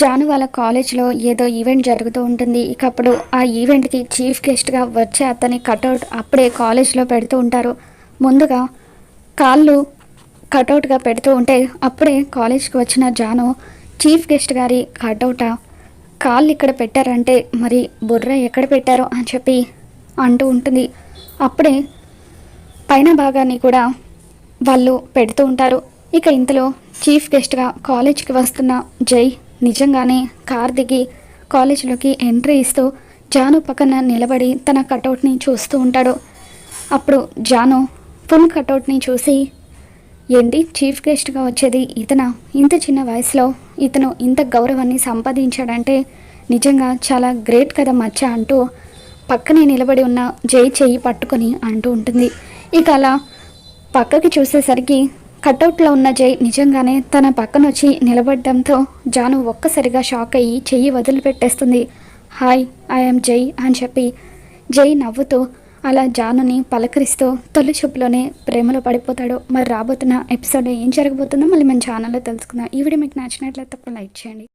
జాను వాళ్ళ కాలేజ్లో ఏదో ఈవెంట్ జరుగుతూ ఉంటుంది. ఇక అప్పుడు ఆ ఈవెంట్కి చీఫ్ గెస్ట్గా వచ్చే అతని కటౌట్ అప్పుడే కాలేజ్లో పెడుతూ ఉంటారు. ముందుగా కాళ్ళు కటౌట్గా పెడుతూ ఉంటే అప్పుడే కాలేజ్కి వచ్చిన జాను చీఫ్ గెస్ట్ గారి కటౌటా కాళ్ళు ఇక్కడ పెట్టారంటే మరి బుర్ర ఎక్కడ పెట్టారో అని చెప్పి అంటూ ఉంటుంది. అప్పుడే పైన భాగాన్ని కూడా వాళ్ళు పెడుతూ ఉంటారు. ఇక ఇంతలో చీఫ్ గెస్ట్గా కాలేజ్కి వస్తున్న జై నిజంగానే కార్ దిగి కాలేజీలోకి ఎంట్రీ ఇస్తూ జాను పక్కన నిలబడి తన కటౌట్ని చూస్తూ ఉంటాడు. అప్పుడు జాను ఫుల్ కటౌట్ని చూసి ఏంటి చీఫ్ గెస్ట్గా వచ్చేది ఇతన? ఇంత చిన్న వయసులో ఇతను ఇంత గౌరవాన్ని సంపాదించాడంటే నిజంగా చాలా గ్రేట్ కదా మచ్చ అంటూ పక్కనే నిలబడి ఉన్న జై చెయ్యి పట్టుకొని అంటూ ఉంటుంది. ఇక అలా పక్కకి చూసేసరికి కటౌట్లో ఉన్న జై నిజంగానే తన పక్కన వచ్చి నిలబడడంతో జాను ఒక్కసారిగా షాక్ అయ్యి చెయ్యి వదిలిపెట్టేస్తుంది. హాయ్ ఐఎమ్ జై అని చెప్పి జై నవ్వుతూ అలా జానుని పలకరిస్తూ తొలి చూపులోనే ప్రేమలో పడిపోతాడు. మరి రాబోతున్న ఎపిసోడ్ ఏం జరగబోతుందో మళ్ళీ మన ఛానల్లో తెలుసుకుందాం. ఈ వీడియో మీకు నచ్చినట్లయితే తప్పకుండా లైక్ చేయండి.